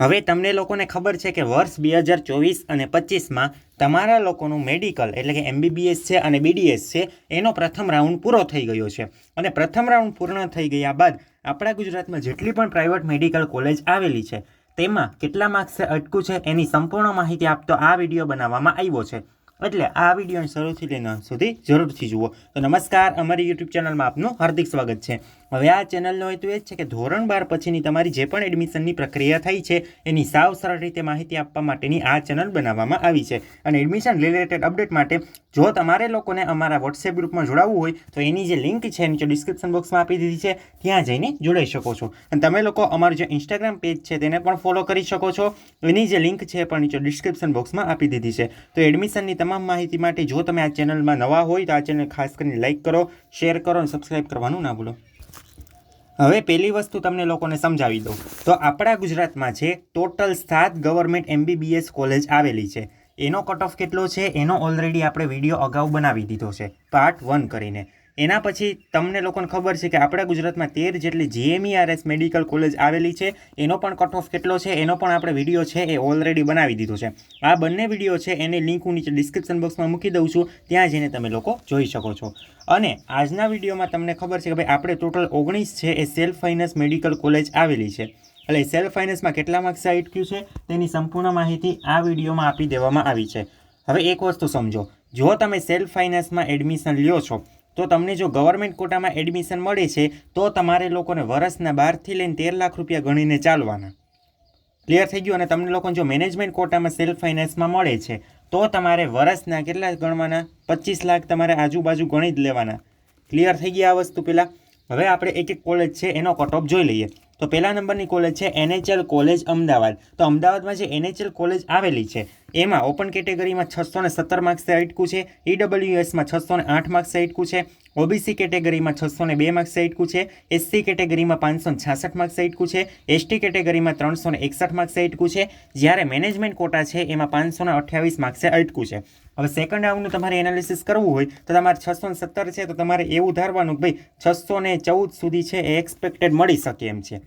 હવે તમને લોકોને ખબર છે કે વર્ષ બે હજાર ચોવીસ અને પચીસમાં તમારા લોકોનું મેડિકલ એટલે કે એમબીબીએસ છે અને બીડીએસ છે, એનો પ્રથમ રાઉન્ડ પૂરો થઈ ગયો છે. અને પ્રથમ રાઉન્ડ પૂર્ણ થઈ ગયા બાદ આપણા ગુજરાતમાં જેટલી પણ પ્રાઇવેટ મેડિકલ કોલેજ આવેલી છે, તેમાં કેટલા માર્ક્સે અટકું છે એની સંપૂર્ણ માહિતી આપતો આ વીડિયો બનાવવામાં આવ્યો છે. એટલે આ વિડીયોને શરૂથી લઈને અંત સુધી જરૂરથી જુઓ. તો નમસ્કાર, અમારી યુટ્યુબ ચેનલમાં આપનું હાર્દિક સ્વાગત છે. હવે આ ચેનલનો હેતુ એ જ છે કે ધોરણ બાર પછીની તમારી જે પણ એડમિશનની પ્રક્રિયા થઈ છે, એની સાવ સરળ રીતે માહિતી આપવા માટેની આ ચેનલ બનાવવામાં આવી છે. અને એડમિશન રિલેટેડ અપડેટ માટે જો તમારે લોકોને અમારા વોટ્સએપ ગ્રુપમાં જોડાવવું હોય, તો એની જે લિંક છે નીચે ડિસ્ક્રિપ્શન બોક્સમાં આપી દીધી છે, ત્યાં જઈને જોડાઈ શકો છો. અને તમે લોકો અમારું જે ઇન્સ્ટાગ્રામ પેજ છે, તેને પણ ફોલો કરી શકો છો. એની જે લિંક છે પણ નીચે ડિસ્ક્રિપ્શન બોક્સમાં આપી દીધી છે. તો એડમિશનની તમામ માહિતી માટે જો તમે આ ચેનલમાં નવા હોય તો આ ચેનલ ખાસ કરીને લાઇક કરો, શેર કરો અને સબસ્ક્રાઇબ કરવાનું ના ભૂલો. હવે પહેલી વસ્તુ તમને લોકોને સમજાવી દઉં. તો આપણા ગુજરાતમાં છે, ટોટલ સાત ગવર્મેન્ટ એમબીબીએસ કોલેજ આવેલી છે. એનો કટ ઓફ કેટલો છે? એનો ઓલરેડી આપણે વીડિયો અગાઉ બનાવી દીધો છે. પાર્ટ વન કરીને. એના પછી તમને લોકોને ખબર છે કે આપણા ગુજરાતમાં તેર જેટલી જીએમઈઆરએસ મેડિકલ કોલેજ આવેલી છે, એનો પણ કટ ઓફ કેટલો છે, એનો પણ આપણે વીડિયો છે એ ઓલરેડી બનાવી દીધો છે. આ બંને વીડિયો છે એની લિંક હું નીચે ડિસ્ક્રિપ્શન બોક્સમાં મૂકી દઉં છું, ત્યાં જઈને તમે લોકો જોઈ શકો છો. અને આજના વિડીયોમાં તમને ખબર છે કે ભાઈ આપણે ટોટલ ઓગણીસ છે એ સેલ્ફ ફાઇનાન્સ મેડિકલ કોલેજ આવેલી છે. એટલે સેલ્ફ ફાઇનાન્સમાં કેટલા માર્ક્સ આઈટ્યું છે, તેની સંપૂર્ણ માહિતી આ વિડીયોમાં આપી દેવામાં આવી છે. હવે એક વસ્તુ સમજો, જો તમે સેલ્ફ ફાઇનાન્સમાં એડમિશન લ્યો છો તો તમને જો ગવર્મેન્ટ કોટામાં એડમિશન મળે છે, તો તમારે લોકોને વર્ષના બારથી લઈને તેર લાખ રૂપિયા ગણીને ચાલવાના. ક્લિયર થઈ ગયું? અને તમને લોકોને જો મેનેજમેન્ટ કોટામાં સેલ્ફ ફાઇનાન્સમાં મળે છે, તો તમારે વર્ષના કેટલા ગણવાના? પચીસ લાખ તમારે આજુબાજુ ગણી જ લેવાના. ક્લિયર થઈ ગયા આ વસ્તુ પહેલાં હવે આપણે એક એક કોલેજ છે, એનો કટ જોઈ લઈએ. તો પહેલા નંબરની કોલેજ છે, એનએચએલ કોલેજ અમદાવાદ. તો અમદાવાદમાં જે એનએચએલ કોલેજ આવેલી છે એમાં ઓપન કેટેગરીમાં છસો ને સત્તર માર્ક્સે અટકું છે. ઈડબ્લ્યુએસમાં છસો ને આઠ માર્ક્સે અટકું છે. ઓબીસી કેટેગરીમાં છસો ને બે માર્ક્સે અટકું છે. એસસી કેટેગરીમાં પાંચસો ને છાસઠ માર્ક્સે અટકું છે. એસટી કેટેગરીમાં ત્રણસો ને એકસઠ માર્ક્સે અટકું છે. જ્યારે મેનેજમેન્ટ કોટા છે, એમાં પાંચસો ને અઠ્યાવીસ માર્ક્સે અટકું છે. હવે સેકન્ડ રાઉન્ડનું તમારે એનાલિસિસ કરવું હોય, તો તમારે છસો ને સત્તર છે, તો તમારે એવું ધારવાનું કે ભાઈ છસો ને ચૌદ સુધી છે એ એક્સપેક્ટેડ મળી શકે એમ છે.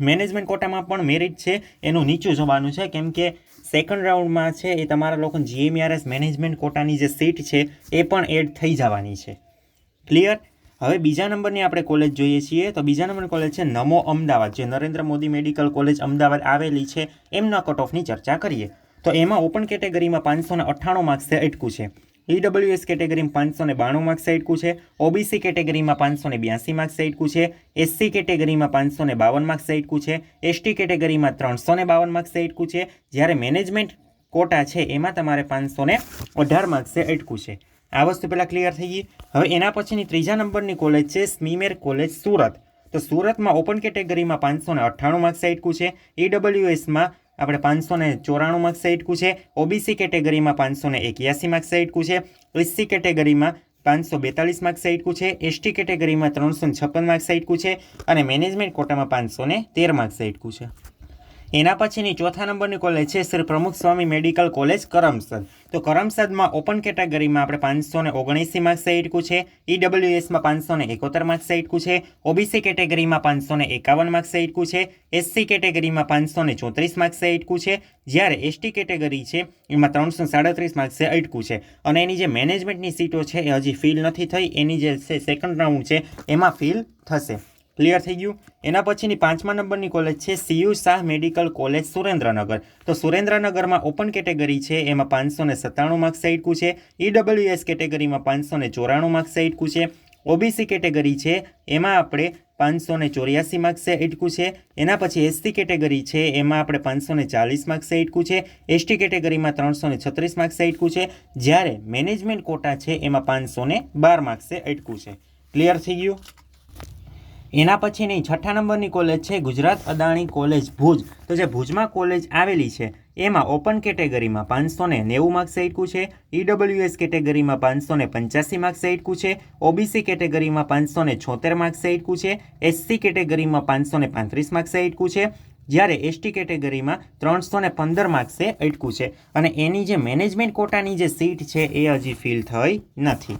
મેનેજમેન્ટ કોટામાં પણ મેરિટ છે, એનું નીચું જવાનું છે. કેમ કે સેકન્ડ રાઉન્ડમાં છે, એ તમારા લોકો જીએમઆરએસ મેનેજમેન્ટ કોટાની જે સીટ છે, એ પણ એડ થઈ જવાની છે. ક્લિયર હવે બીજા નંબરની આપણે કોલેજ જોઈએ છીએ, તો બીજા નંબરની કોલેજ છે, નમો અમદાવાદ. જે નરેન્દ્ર મોદી મેડિકલ કોલેજ અમદાવાદ આવેલી છે, એમના કટ ઓફની ચર્ચા કરીએ. તો એમાં ઓપન કેટેગરીમાં પાંચસો ને અઠ્ઠાણું માર્ક્સે અટકું છે. ઈડબ્લ્યુએસ કેટેગરીમાં પાંચસો ને બાણું માર્ક્સ અટકું છે. ઓબીસી કેટેગરીમાં પાંચસો ને બ્યાસી માર્ક્સ અટકું છે. એસસી કેટેગરીમાં પાંચસો ને બાવન માર્ક્સ અટકું છે. એસટી કેટેગરીમાં ત્રણસો ને બાવન માર્ક્સ અટકું છે. જ્યારે મેનેજમેન્ટ કોટા છે, એમાં તમારે પાંચસો ને અઢાર માર્ક્સે અટકું છે. આ વસ્તુ પહેલાં ક્લિયર થઈ ગઈ. હવે એના પછીની ત્રીજા નંબરની કોલેજ છે, સ્મીમેર કોલેજ સુરત. તો સુરતમાં ઓપન કેટેગરીમાં પાંચસો ને અઠ્ઠાણું માર્ક્સ અટકું છે. ઈડબ્લ્યુએસમાં આપણે પાંચસો ને ચોરાણું માર્ક્સ અટકું છે. ઓબીસી કેટેગરીમાં પાંચસો ને એક્યાસી માર્ક્સ અટકું છે. એસસી કેટેગરીમાં પાંચસો બેતાલીસ માર્ક્સ અટકું છે. એસટી કેટેગરીમાં ત્રણસો છપ્પન માર્ક્સ અટકું છે. અને મેનેજમેન્ટ કોટામાં પાંચસો તેર માર્ક્સ અટકું છે. એના પછીની ચોથા નંબરની કોલેજ છે શ્રી પ્રમુખ સ્વામી મેડિકલ કોલેજ કરમસદ. તો કરમસદમાં ઓપન કેટેગરીમાં આપણે પાંચસો ને ઓગણીસી માર્ક્સ અટકું છે ઈડબ્લ્યુએસમાં પાંચસો ને એકોતેર માર્ક્સ અટકું છે ઓબીસી કેટેગરીમાં પાંચસો ને એકાવન માર્ક્સ અટકું છે એસસી કેટેગરીમાં પાંચસો ને ચોત્રીસ માર્ક્સ અટકું છે. જ્યારે એસટી કેટેગરી છે, એમાં ત્રણસો સાડત્રીસ માર્ક્સે અટકું છે. અને એની જે મેનેજમેન્ટની સીટો છે એ હજી ફિલ નથી થઈ, એની જે સેકન્ડ રાઉન્ડ છે, એમાં ફિલ થશે. ક્લિયર થઈ ગયું? એના પછીની પાંચમા નંબરની કોલેજ છે C U Shah medical college Surendranagar. તો સુરેન્દ્રનગરમાં ઓપન કેટેગરી છે, એમાં પાંચસો ને સત્તાણું માર્ક્સ આઈટકું છે. ઈડબ્લ્યુએસ કેટેગરીમાં પાંચસો ને ચોરાણું માર્ક્સ આઈટકું છે. ઓબીસી કેટેગરી છે, એમાં આપણે પાંચસો ને ચોર્યાસી માર્ક્સે અટકું છે. એના પછી એસટી કેટેગરી છે, એમાં આપણે પાંચસો ને ચાલીસ માર્ક્સે અટકું છે. એસટી કેટેગરીમાં ત્રણસો ને છત્રીસ માર્ક્સે અટકું છે. જ્યારે મેનેજમેન્ટ કોટા છે, એમાં પાંચસો ને બાર માર્ક્સે અટકું છે. ક્લિયર થઈ ગયું? એના પછીની છઠ્ઠા નંબરની કોલેજ છે ગુજરાત અદાણી કોલેજ ભુજ. તો જે ભુજમાં કોલેજ આવેલી છે, એમાં ઓપન કેટેગરીમાં પાંચસો ને નેવું માર્ક્સ એટકું છે ઈડબ્લ્યુએસ કેટેગરીમાં પાંચસો ને પંચ્યાસી માર્ક્સ એટકું છે ઓબીસી કેટેગરીમાં પાંચસો ને છોતેર માર્ક્સ એટકું છે એસસી કેટેગરીમાં પાંચસો ને પાંત્રીસ માર્ક્સ અટકું છે, જ્યારે એસટી કેટેગરીમાં ત્રણસો ને પંદર માર્ક્સે અટકું છે. અને એની જે મેનેજમેન્ટ કોટાની જે સીટ છે, એ હજી ફિલ થઈ નથી.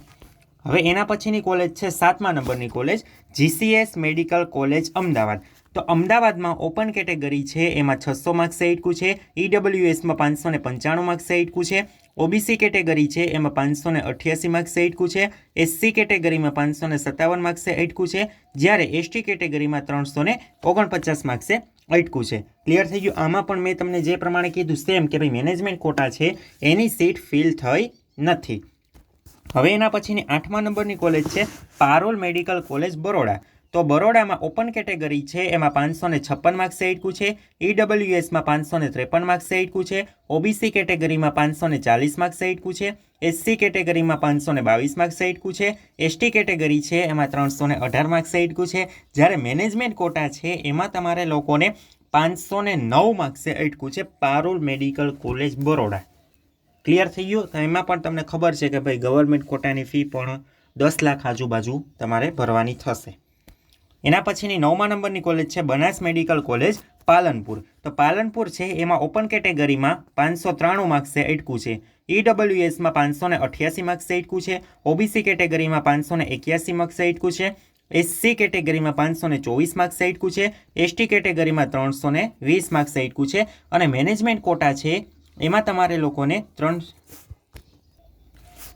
હવે એના પછીની કોલેજ છે, સાતમા નંબરની college G C S medical college Ahmedabad. તો અમદાવાદમાં ઓપન કેટેગરી છે, એમાં છસો માર્ક્સે ઇટકું છે ઈડબ્લ્યુએસમાં પાંચસો ને પંચાણું માર્ક્સે ઇટકું છે ઓબીસી કેટેગરી છે, એમાં પાંચસો ને અઠ્યાસી માર્ક્સે ઇટકું છે એસસી કેટેગરીમાં પાંચસો ને સત્તાવન માર્ક્સે અટકું છે, જ્યારે એસટી કેટેગરીમાં ત્રણસો ને ઓગણપચાસ માર્ક્સે અટકું છે. ક્લિયર થઈ ગયું? આમાં પણ મેં તમને જે પ્રમાણે કીધું સેમ કે ભાઈ મેનેજમેન્ટ કોટા છે, એની સીટ ફિલ થઈ નથી. હવે એના પછીની આઠમા નંબરની કોલેજ છે પારોલ મેડિકલ કોલેજ બરોડા. તો બરોડામાં ઓપન કેટેગરી છે, એમાં પાંચસો ને છપ્પન માર્ક્સ એટકું છે, ઈડબ્લ્યુએસમાં પાંચસો ને ત્રેપન માર્ક્સ એટકું છે, ઓબીસી કેટેગરીમાં પાંચસો ને ચાલીસ માર્ક્સ એટકું છે, એસસી કેટેગરીમાં પાંચસો ને બાવીસ માર્ક્સ એટકું છે, એસટી કેટેગરી છે, એમાં ત્રણસો ને અઢાર માર્ક્સ એટકું છે. જ્યારે મેનેજમેન્ટ કોટા છે, એમાં તમારે લોકોને પાંચસો ને નવ માર્ક્સે અટકું છે Parul medical college Baroda. Clear થઈ ગયું? તો એમાં પણ તમને ખબર છે કે ભાઈ ગવર્મેન્ટ કોટાની ફી પણ દસ લાખ આજુબાજુ તમારે ભરવાની થશે. એના પછીની નવમા નંબરની કોલેજ છે બનાસ મેડિકલ કોલેજ પાલનપુર. તો પાલનપુર છે, એમાં ઓપન કેટેગરીમાં પાંચસો ત્રાણું માર્ક્સે અટકું છે. ઈડબલ્યુએસમાં પાંચસો ને અઠ્યાસી માર્ક્સે અટકું છે. ઓબીસી કેટેગરીમાં પાંચસો ને એક્યાસી માર્ક્સે અટકું છે. એસસી કેટેગરીમાં પાંચસો ને ચોવીસ માર્ક્સ અટકું છે. એસટી કેટેગરીમાં ત્રણસો ને વીસ માર્ક્સ અટકું છે. અને મેનેજમેન્ટ કોટા છે એમાં તમારે લોકોને ત્રણ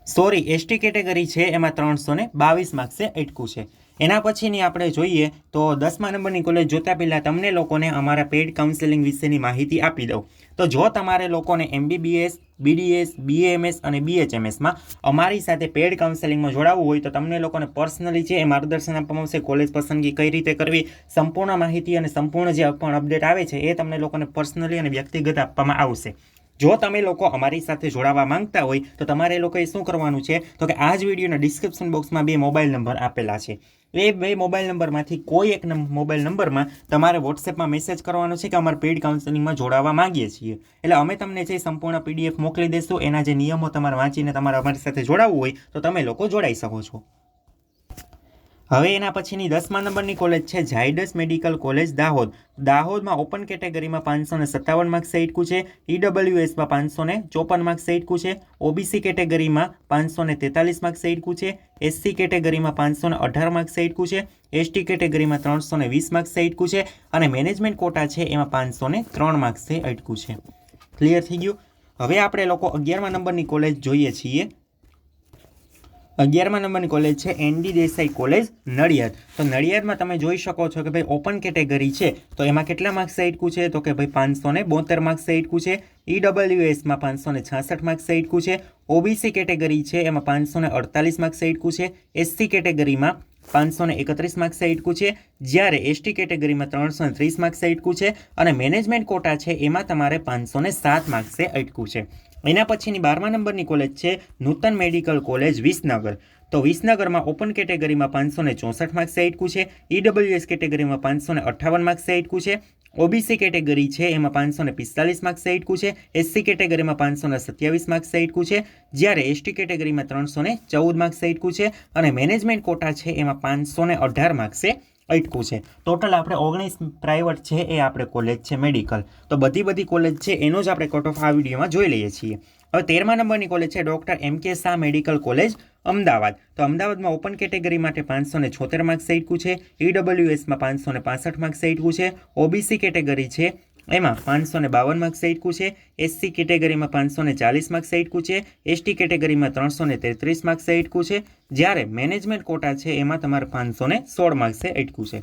સોરી એસટી કેટેગરી છે, એમાં ત્રણસો ને બાવીસ માર્ક્સે અટકું છે. એના પછીની આપણે જોઈએ તો દસમા નંબરની કોલેજ જોતા પહેલાં તમને લોકોને અમારા પેડ કાઉન્સેલિંગ વિશેની માહિતી આપી દઉં. તો જો તમારે લોકોને એમબીબીએસ બીડીએસ બીએમએસ અને બીએચએમએસમાં અમારી સાથે પેડ કાઉન્સેલિંગમાં જોડાવવું હોય તો તમને લોકોને પર્સનલી છે એ માર્ગદર્શન આપવામાં આવશે કોલેજ પસંદગી કઈ રીતે કરવી, સંપૂર્ણ માહિતી અને સંપૂર્ણ જે પણ અપડેટ આવે છે એ તમને લોકોને પર્સનલી અને વ્યક્તિગત આપવામાં આવશે. જો તમે લોકો અમારી સાથે જોડાવા માંગતા હોય, તો તમારે લોકોએ શું કરવાનું છે? તો કે આ જ વિડીયોના ડિસ્ક્રિપ્શન બોક્સમાં બે મોબાઈલ નંબર આપેલા છે. એ બે મોબાઈલ નંબરમાંથી કોઈ એક મોબાઈલ નંબરમાં તમારે વોટ્સએપમાં મેસેજ કરવાનો છે કે અમારે પેઇડ કાઉન્સેલિંગમાં જોડાવા માંગીએ છીએ. એટલે અમે તમને જે સંપૂર્ણ પીડીએફ મોકલી દેશું એના જે નિયમો તમારે વાંચીને તમારે અમારી સાથે જોડાવવું હોય, તો તમે લોકો જોડાઈ શકો છો. હવે એના પછીની દસમા નંબરની કોલેજ છે ઝાયડસ મેડિકલ કોલેજ દાહોદ. દાહોદમાં ઓપન કેટેગરીમાં પાંચસો ને સત્તાવન માર્ક્સ ઇટકું છે. ઈડબ્લ્યુએસમાં પાંચસો ને ચોપન માર્ક્સ એટકું છે. ઓબીસી કેટેગરીમાં પાંચસો ને તેતાલીસ માર્ક્સ એટકું છે. એસસી કેટેગરીમાં પાંચસો ને અઢાર માર્ક્સ એટકું છે. એસટી કેટેગરીમાં ત્રણસો ને વીસ માર્ક્સ ઇટકું છે અને મેનેજમેન્ટ કોટા છે એમાં પાંચસો ને ત્રણ માર્ક્સે અટકું છે. ક્લિયર થઈ ગયું? હવે આપણે લોકો અગિયારમા નંબરની કોલેજ જોઈએ છીએ. અગિયારમા નંબરની કોલેજ છે એનડી દેસાઈ કોલેજ નડિયાદ. તો નડિયાદમાં તમે જોઈ શકો છો કે ભાઈ ઓપન કેટેગરી છે. તો એમાં કેટલા માર્ક્સ ઇટકું છે? તો કે ભાઈ પાંચસો ને બોતેર માર્ક્સ ઇટકું છે. ઈડબ્લ્યુએસમાં પાંચસો ને છાસઠ માર્ક્સ ઇટકું છે. ઓબીસી કેટેગરી છે, એમાં પાંચસો ને અડતાલીસ માર્ક્સ ઇટકું છે. એસસી કેટેગરીમાં પાંચસો ને એકત્રીસ માર્ક્સ ઇટકું છે. જ્યારે એસટી કેટેગરીમાં ત્રણસો ને ત્રીસ માર્ક્સ ઇટકું છે. અને મેનેજમેન્ટ કોટા છે, એમાં તમારે પાંચસો ને સાત માર્ક્સે અટકું છે. એના પછીની બારમા નંબરની કોલેજ છે નૂતન મેડિકલ કોલેજ વિસનગર. તો વિસનગરમાં ઓપન કેટેગરીમાં પાંચસો ને ચોસઠ માર્ક્સ ઇટકું છે. ઈડબ્લ્યુએસ કેટેગરીમાં પાંચસો ને અઠ્ઠાવન માર્ક્સ ઇટકું છે. ઓબીસી કેટેગરી છે, એમાં પાંચસો ને પિસ્તાલીસ માર્ક્સ ઇટકું છે. એસસી કેટેગરીમાં પાંચસો ને સત્યાવીસ માર્ક્સ ઇટકું છે. જ્યારે એસટી કેટેગરીમાં ત્રણસો ને ચૌદ માર્ક્સ ઇટકું છે. અને મેનેજમેન્ટ કોટા છે, એમાં પાંચસો ને અઢાર માર્ક્સે અટકું છે. ટોટલ આપણે ઓગણીસ પ્રાઇવેટ છે એ આપણે કોલેજ છે મેડિકલ તો બધી બધી કોલેજ છે એનો જ આપણે કટ ઓફ આ વિડીયોમાં જોઈ લઈએ છીએ. હવે તેરમા નંબરની કોલેજ છે ડૉક્ટર એમ કે શાહ મેડિકલ કોલેજ અમદાવાદ. તો અમદાવાદમાં ઓપન કેટેગરી માટે પાંચસો ને છોતેર માર્ક્સ ઇટકું છે. ઈડબ્લ્યુએસમાં પાંચસો ને પાસઠ માર્ક્સ ઇટકું છે. ઓબીસી કેટેગરી છે એમાં પાંચસો ને બાવન માર્ક્સ આટકું છે. એસસી કેટેગરીમાં પાંચસો ને ચાલીસ માર્ક્સ આટકું છે. એસટી કેટેગરીમાં ત્રણસો ને તેત્રીસ માર્ક્સ આટકું છે. જ્યારે મેનેજમેન્ટ કોટા છે, એમાં તમારે પાંચસો ને સોળ માર્ક્સે આટકું છે.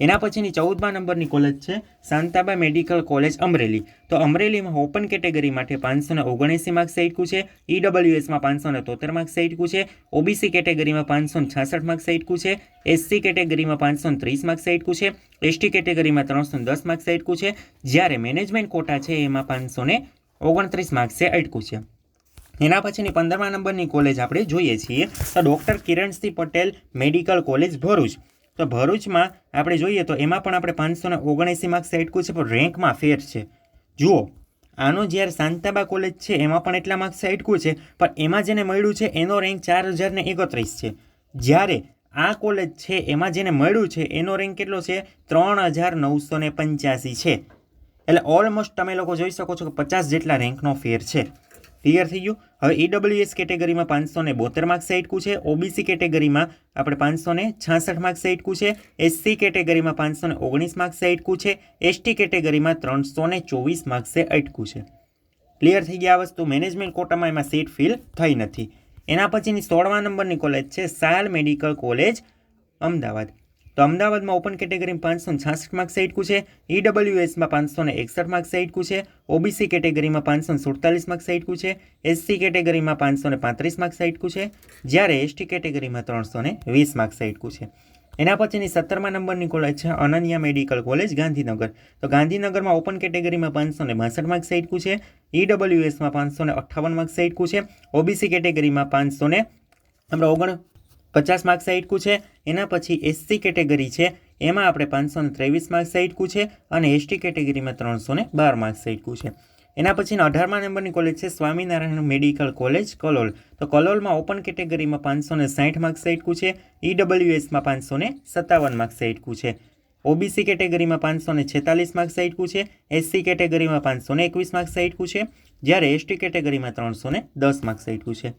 એના પછીની ચૌદમા નંબરની કોલેજ છે શાંતાબા મેડિકલ કોલેજ અમરેલી. તો અમરેલીમાં ઓપન કેટેગરી માટે પાંચસો ને ઓગણએંસી માર્ક્સ ઇટકું છે. ઈડબ્લ્યુએસમાં પાંચસો ને તોતેર માર્ક્સ ઇટકું છે. ઓબીસી કેટેગરીમાં પાંચસો ને છાસઠ માર્ક્સ ઇટકું છે. એસસી કેટેગરીમાં પાંચસો ને ત્રીસ માર્ક્સ ઇટકું છે. એસટી કેટેગરીમાં ત્રણસો ને દસ માર્ક્સ ઇટકું છે. જ્યારે મેનેજમેન્ટ કોટા છે એમાં પાંચસો ને ઓગણત્રીસ માર્ક્સે અટકું છે. એના પછીની પંદરમા નંબરની કોલેજ આપણે જોઈએ છીએ તો doctor Kiransinh Patel medical college Bharuch. તો ભરૂચમાં આપણે જોઈએ તો એમાં પણ આપણે પાંચસો ને ઓગણએંસી માર્ક્સ અટકું છે, પણ રેન્કમાં ફેર છે. જુઓ, આનો જ્યારે શાંતાબા કોલેજ છે, એમાં પણ એટલા માર્ક્સ અટકું છે, પણ એમાં જેને મળ્યું છે, એનો રેન્ક ચાર હજાર ને એકત્રીસ છે. જ્યારે આ કોલેજ છે, એમાં જેને મળ્યું છે, એનો રેન્ક કેટલો છે ત્રણ હજાર નવસો ને પંચ્યાસી છે. એટલે ઓલમોસ્ટ તમે લોકો જોઈ શકો છો કે પચાસ જેટલા રેન્કનો ફેર છે. ક્લિયર થઈ ગયું? હવે ઈડબ્લ્યુએસ કેટેગરીમાં પાંચસો ને બોતેર માર્ક્સ આટકું છે. ઓબીસી કેટેગરીમાં આપણે પાંચસો ને છાસઠ માર્ક્સ આટકું છે. એસસી કેટેગરીમાં પાંચસો ને ઓગણીસ માર્ક્સ આટકું છે. એસટી કેટેગરીમાં ત્રણસો ને ચોવીસ માર્ક્સે અટકું છે. ક્લિયર થઈ ગયા આ વસ્તુ. મેનેજમેન્ટ કોટામાં એમાં સીટ ફિલ થઈ નથી. એના પછીની સોળમા નંબરની કોલેજ છે. સાયલ મેડિકલ કોલેજ, અમદાવાદ. તો અમદાવાદમાં ઓપન કેટેગરીમાં પાંચસો છાસઠ માર્ક્સ આટકું છે. ઈડબ્લ્યુએસમાં પાંચસો ને એકસઠ માર્ક્સ આટકું છે. ઓબીસી કેટેગરીમાં પાંચસો સુડતાલીસ માર્ક્સ આટકું છે. એસસી કેટેગરીમાં પાંચસો ને પાંત્રીસ માર્ક્સ આટકું છે. જ્યારે એસટી કેટેગરીમાં ત્રણસો ને વીસ માર્ક્સ આટકું છે. એના પછીની સત્તરમા નંબરની કોલેજ છે અનન્યા મેડિકલ કોલેજ, ગાંધીનગર. તો ગાંધીનગરમાં ઓપન કેટેગરીમાં પાંચસો ને બાસઠ માર્ક્સ આટકું છે. ઈડબ્લ્યુએસમાં પાંચસો ને અઠ્ઠાવન માર્ક્સ આટકું છે. ઓબીસી કેટેગરીમાં પાંચસો ને આપણે ઓગણ પચાસ માર્ક્સ આઈટકું છે. એના પછી એસસી કેટેગરી છે. એમાં આપણે પાંચસો ને ત્રેવીસ માર્ક્સ આઈટકું છે અને એસટી કેટેગરીમાં ત્રણસો ને બાર માર્ક્સ આઈટકું છે. એના પછીના અઢારમા નંબરની કોલેજ છે સ્વામિનારાયણ મેડિકલ કોલેજ કલોલ. તો કલોલમાં ઓપન કેટેગરીમાં પાંચસો ને સાઠ માર્ક્સ આઈટકું છે. ઈડબ્લ્યુએસમાં પાંચસો ને સત્તાવન માર્ક્સ આઈટકું છે. ઓબીસી કેટેગરીમાં પાંચસો ને છેતાલીસ માર્ક્સ આઈટકું છે. એસસી કેટેગરીમાં પાંચસો ને એકવીસ માર્ક્સ આઈટકું છે. જ્યારે એસટી કેટેગરીમાં ત્રણસો ને દસ માર્ક્સ આઈટકું છે.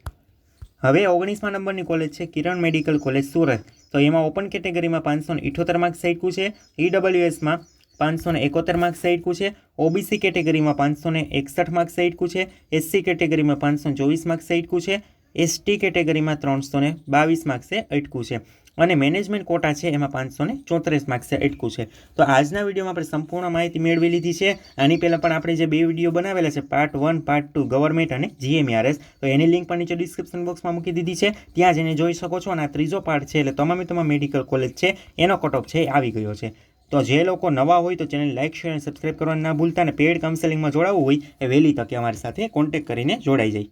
હવે ઓગણીસમા નંબરની કોલેજ છે, કિરણ મેડિકલ કોલેજ સુરત. તો એમાં ઓપન કેટેગરીમાં પાંચસો ઇઠોતેર માર્ક્સ આટકું છે ઈડબ્લ્યુએસમાં પાંચસો ને એકોતેર માર્ક્સ આટકું છે ઓબીસી કેટેગરીમાં પાંચસો ને એકસઠ માર્ક્સ આટકું છે એસસી કેટેગરીમાં પાંચસો ચોવીસ માર્ક્સ આટકું છે એસટી કેટેગરીમાં ત્રણસો ને બાવીસ માર્ક્સે અટકું છે. અને મેનેજમેન્ટ કોટા છે એમાં પાંચસો ને ચોત્રીસ માર્ક્સે અટકું છે. તો આજના વિડીયોમાં આપણે સંપૂર્ણ માહિતી મેળવી લીધી છે. આની પહેલાં પણ આપણે જે બે વીડિયો બનાવેલા છે part one part two government અને જીએમઆરએસ તો એની લિંક પણ નીચે ડિસ્ક્રિપ્શન બોક્સમાં મૂકી દીધી છે. ત્યાં જઈને જોઈ શકો છો અને આ ત્રીજો પાર્ટ છે, એટલે તમામે તમામ મેડિકલ કોલેજ છે, એનો કટઓફ છે એ આવી ગયો છે. તો જે લોકો નવા હોય તો ચેનલ લાઇક શેર અને સબસ્ક્રાઈબ કરવાનું ના ભૂલતા અને પેડ કાઉન્સેલિંગમાં જોડાવવું હોય એ વહેલી તકે અમારી સાથે કોન્ટેક્ટ કરીને જોડાઈ જાય.